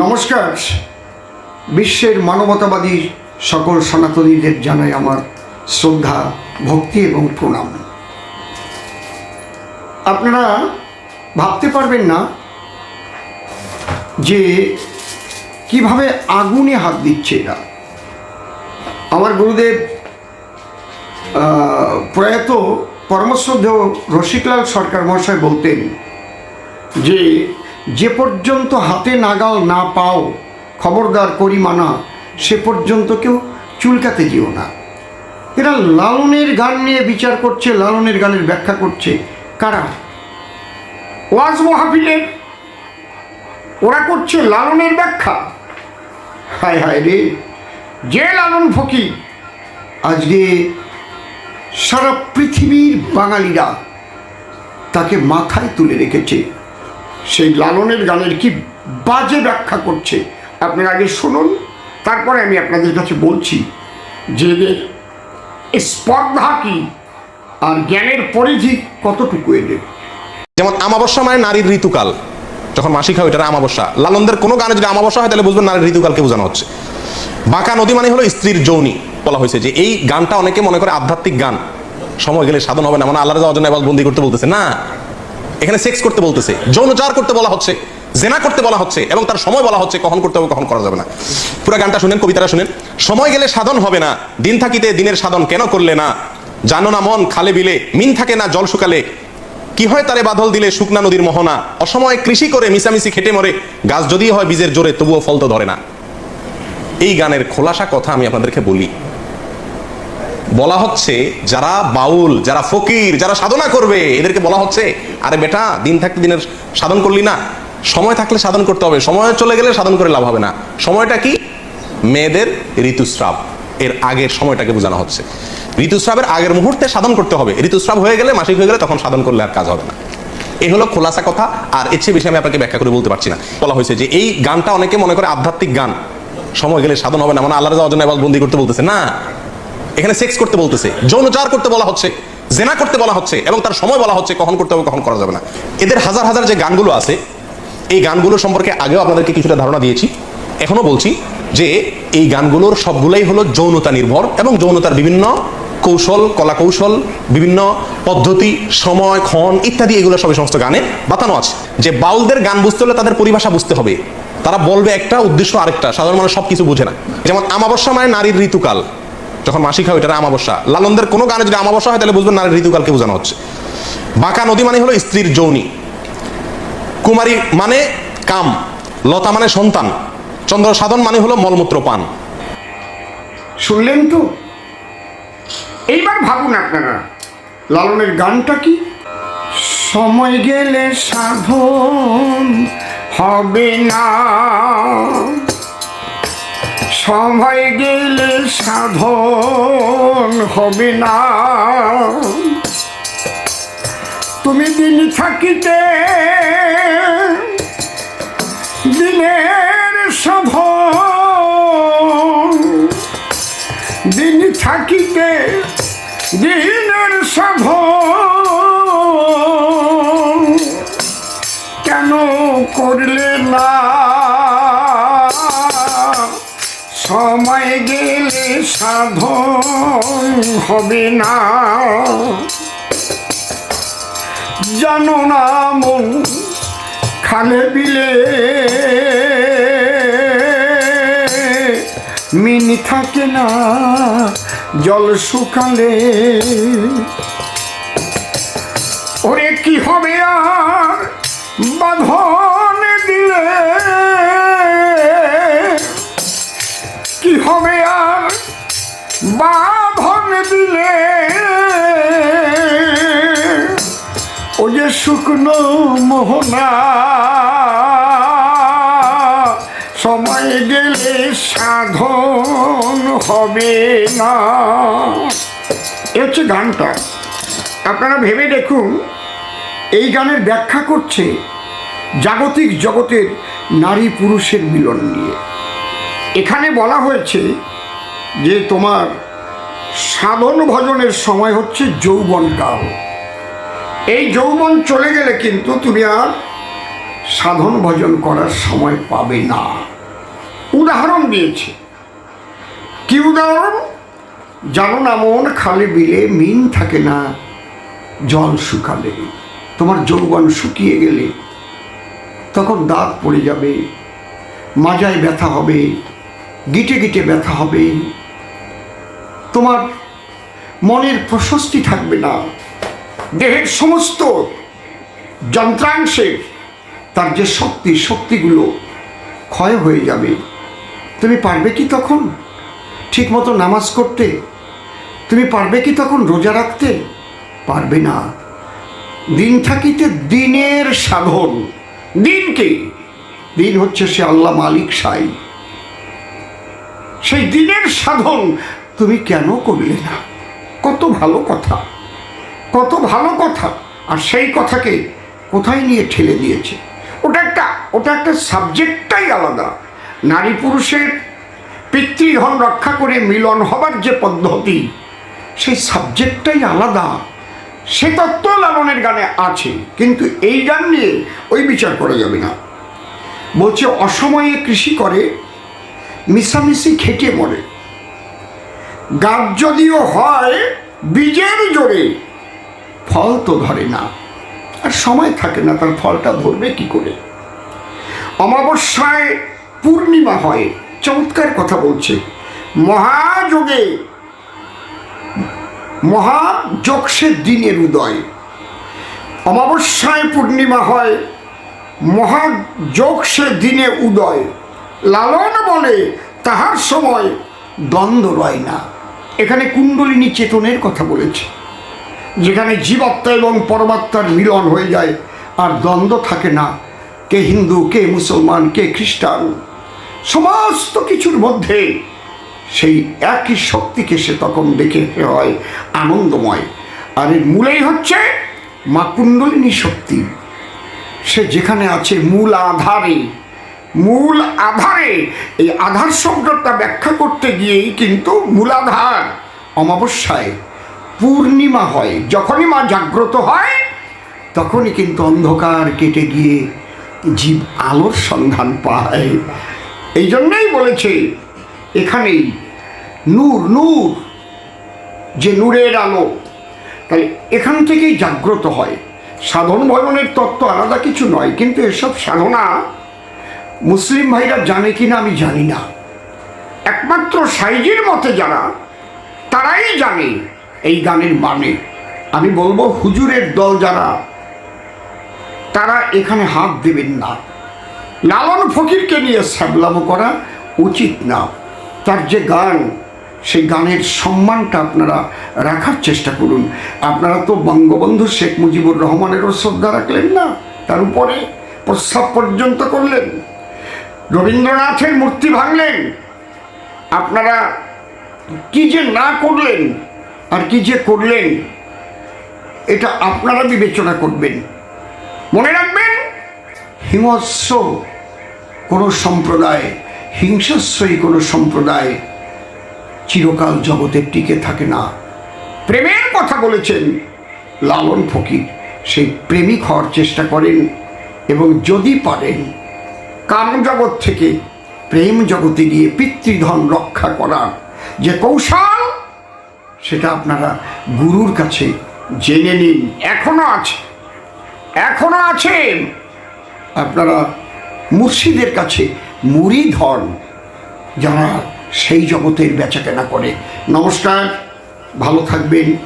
নমস্কার। বিশ্বের মানবতাবাদী সকল সনাতনীদের জানাই আমার শ্রদ্ধা, ভক্তি এবং প্রণাম। আপনারা ভাবতে পারবেন না যে কীভাবে আগুনে হাত দিচ্ছে এরা। আমার গুরুদেব প্রয়াত পরমশ্রদ্ধেয় রসিকলাল সরকার মহাশয় বলতেন যে যে পর্যন্ত হাতে নাগাল না পাও, খবরদার করি মানা সে পর্যন্ত কেউ চুলকাতে যেও না। এরা লালনের গান নিয়ে বিচার করছে, লালনের গানের ব্যাখ্যা করছে। কারা? ওয়াজ মহাফিলের? ওরা করছে লালনের ব্যাখ্যা। হায় হায় রে, যে লালন ফকির। আজকে সারা পৃথিবীর বাঙালিরা তাকে মাথায় তুলে রেখেছে। সেই লালনের গানের কি বাজে ব্যাখ্যা করছে? আপনারা আগে শুনুন, তারপরে আমি আপনাদের কাছে বলছি যে এদের স্পর্ধা কি আর জ্ঞানের পরিধি কতটুকু এদের? যেমন আমাবস্যা মানে নারীর ঋতুকাল। যখন মাসিক হয় ওইটা আমাবস্যা। লালনদের কোনো গানে যদি আমাবস্যা হয়, তাহলে বুঝবেন নারীর ঋতুকালকে বোঝানো হচ্ছে। বাঁকা নদী মানে হলো স্ত্রীর যৌনি, বলা হয়েছে যে এই গানটা অনেকে মনে করে আধ্যাত্মিক গান। সময় গেলে সাধন হবে না মানে আল্লাহ যাওয়ার জন্য এবার বন্দি করতে বলতেছে। না এখানে সেক্স করতে বলতেছে যৌনচার করতে বলা হচ্ছে, জেনা করতে বলা হচ্ছে, এবং তার সময় বলা হচ্ছে, কখন করতে হবে, কখন করা যাবে না। পুরো গানটা শুনেন, কবিতাটা শুনেন। সময় গেলে সাধন হবে না, দিন থাকিতে দিনের সাধন কেন করলে না? জানো না মন, খালে বিলে, মিন থাকে না জল শুকালে। কি হয় তারে বাদল দিলে শুকনা নদীর মোহনা? অসময়ে কৃষি করে মিশামিশি খেটে মরে, গাছ যদি হয় বীজের জোরে, তবুও ফল তো ধরে না। এই গানের খোলাসা কথা আমি আপনাদেরকে বলি। বলা হচ্ছে যারা বাউল, যারা ফকির, যারা সাধনা করবে, এদেরকে বলা হচ্ছে, আরে বেটা, দিন থাকতে দিনের সাধন করলি না। সময় থাকলে সাধন করতে হবে। সময় চলে গেলে সাধন করে লাভ হবে না। সময়টা কি? মেয়েদের ঋতুস্রাব। এর আগের সময়টাকে বোঝানো হচ্ছে। ঋতুস্রাবের আগের মুহূর্তে সাধন করতে হবে। ঋতুস্রাব হয়ে গেলে, মাসিক হয়ে গেলে তখন সাধন করলে আর কাজ হবে না। এই হলো খোলাসা কথা। আর এর চেয়ে বেশি আমি আপনাকে ব্যাখ্যা করে বলতে পারছি না। বলা হয়েছে যে, এই গানটা অনেকে মনে করে আধ্যাত্মিক গান। সময় গেলে সাধন হবে না। মানে আল্লাহ এবার বন্দি করতে বলতেছে। না এখানে সেক্স করতে বলতেছে যৌনচার করতে বলা হচ্ছে, জেনা করতে বলা হচ্ছে, এবং তার সময় বলা হচ্ছে, কখন করতে হবে, কখন করা যাবে না। এদের হাজার হাজার যে গানগুলো আছে, এই গানগুলো সম্পর্কে আগেও আপনাদেরকে কিছুটা ধারণা দিয়েছি এখনও বলছি যে এই গানগুলোর সবগুলোই হলো যৌনতা নির্ভর, এবং যৌনতার বিভিন্ন কৌশল কলা কৌশল বিভিন্ন পদ্ধতি, সময়, ক্ষণ ইত্যাদি, এগুলো সবই সমস্ত গানে বাতানো আছে। যে বাউলদের গান বুঝতে হলে তাদের পরিভাষা বুঝতে হবে। তারা বলবে একটা, উদ্দেশ্য আরেকটা, সাধারণ মানুষ সব কিছু বুঝে না। যেমন, আমাবস্যা মানে নারীর ঋতুকাল। যখন মাসিক হয় ওইটা আমাবস্যা। লালনদের কোনো গানে যদি আমাবস্যা হয়, তাহলে বুঝবেন নারীর ঋতুকালকে বোঝানো হচ্ছে। বাঁকা নদী মানে হলো স্ত্রীর যৌনি। কুমারী মানে কাম, লতা মানে সন্তান, চন্দ্র সাধন মানে হলো মলমূত্র পান। শুনলেন তো? এইবার ভাবুন আপনারা, লালনের গানটা কি? সময় গেলে সাধন হবে না। সময় গেলে সাধন হবে না। তুমি দিন থাকিতে দিনের সাধন দিন থাকিতে দিনের সাধন সময় গেলে সাধন হবে না। জানো না মন খালে বিলে মিনি থাকে না জল শুকালে। ওরে কি হবে আর? বাঁধন দিলে। ও যে শুকনো মোহনা। সময় গেলে সাধন হবে না। এ হচ্ছে গানটা। আপনারা ভেবে দেখুন, এই গানের ব্যাখ্যা করছে জাগতিক জগতের নারী পুরুষের মিলন নিয়ে। এখানে বলা হয়েছে যে তোমার সাধন ভজনের সময় হচ্ছে যৌবনকাল এই যৌবন চলে গেলে কিন্তু তুমি আর সাধন ভজন করার সময় পাবে না। উদাহরণ দিয়েছে। কি উদাহরণ? জানো না, মন খালে বিলে, মিন থাকে না, জল শুকালে। তোমার যৌবন শুকিয়ে গেলে তখন দাঁত পড়ে যাবে, মাজায় ব্যথা হবে, গিটে গিটে ব্যথা হবে। তোমার মনের প্রশস্তি থাকবে না। দেহের সমস্ত যন্ত্রাংশের তার যে শক্তি, শক্তিগুলো ক্ষয় হয়ে যাবে। তুমি পারবে কি তখন? ঠিকমতো নামাজ করতে? তুমি পারবে কি তখন রোজা রাখতে? পারবে না। দিন থাকিতে দিনের সাধন। দিন কি? দিন হচ্ছে সে আল্লাহ মালিক সাই। সেই দিনের সাধন তুমি কেন করলে না? কত ভালো কথা। কত ভালো কথা। আর সেই কথাকে কোথায় নিয়ে ঠেলে দিয়েছে? ওটা একটা ওটা একটা সাবজেক্টটাই আলাদা। নারী পুরুষের পিতৃধন রক্ষা করে মিলন হবার যে পদ্ধতি, সেই সাবজেক্টটাই আলাদা। সে তত্ত্ব লালনের গানে আছে, কিন্তু এই গান নিয়ে ওই বিচার করা যাবে না। বলছে, অসময়ে কৃষি করে, মিশামিশি খেটে মরে। গাছ যদিও হয়, বীজের জোরে ফল তো ধরে না। আর সময় থাকে না, তার ফলটা ধরবে কি করে? অমাবস্যায় পূর্ণিমা হয়, চমৎকার কথা বলছে। মহাযোগে মহাযক্ষের দিনের উদয়। অমাবস্যায় পূর্ণিমা হয় মহাযক্ষে দিনে উদয়। লালন বলে, তাহার সময় দ্বন্দ্ব রয় না। এখানে কুণ্ডলিনী চেতনের কথা বলেছে, যেখানে জীবাত্মা এবং পরমাত্মার মিলন হয়ে যায়, আর দ্বন্দ্ব থাকে না, কে হিন্দু, কে মুসলমান, কে খ্রিস্টান। সমস্ত কিছুর মধ্যে সেই একই শক্তিকে সে তখন দেখে হয় আনন্দময়। আর এর মূলেই হচ্ছে মা কুণ্ডলিনী শক্তি। সে যেখানে আছে মূল আধারে। মূল আধারে এই আধার শব্দটা ব্যাখ্যা করতে গিয়েই কিন্তু মূলাধার অমাবস্যায় পূর্ণিমা হয়। যখনই মা জাগ্রত হয়, তখনই কিন্তু অন্ধকার কেটে গিয়ে জীব আলোর সন্ধান পায়। এই জন্যই বলেছে, এখানেই নূর নূর, যে নূরের আলো। তাহলে এখান থেকেই জাগ্রত হয়। সাধন ভজনের তত্ত্ব আলাদা কিছু নয়, কিন্তু এসব সাধনা মুসলিম ভাইরা জানে কি না আমি জানি না। একমাত্র সাইজির মতে যারা, তারাই জানে এই গানের মানে। আমি বলব, হুজুরের দল যারা, তারা এখানে হাত দেবেন না। লালন ফকিরকে নিয়ে স্যাবলামো করা উচিত না। তার যে গান, সেই গানের সম্মানটা আপনারা রাখার চেষ্টা করুন। আপনারা তো বঙ্গবন্ধু শেখ মুজিবুর রহমানেরও শ্রদ্ধা রাখলেন না, তার উপরে প্রস্তাব পর্যন্ত করলেন। রবীন্দ্রনাথের মূর্তি ভাঙলেন। আপনারা কি যে না করলেন আর কি যে করলেন, এটা আপনারা বিবেচনা করবেন। মনে রাখবেন, হিংস্র কোনো সম্প্রদায় হিংসাশ্রয়ী কোনো সম্প্রদায় চিরকাল জগতে টিকে থাকে না। প্রেমের কথা বলেছেন লালন ফকির। সেই প্রেমিক হওয়ার চেষ্টা করেন এবং যদি পারেন কাম জগৎ থেকে প্রেম জগতে গিয়ে পিতৃধন রক্ষা করার যে কৌশল, সেটা আপনারা গুরুর কাছে জেনে নিন। এখনও আছে। এখনও আছে। আপনারা মুর্শিদের কাছে মুড়ি ধন যারা সেই জগতের বেচাকেনা করে। নমস্কার, ভালো থাকবেন।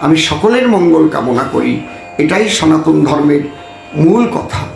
আমি সকলের মঙ্গল কামনা করি। এটাই সনাতন ধর্মের মূল কথা।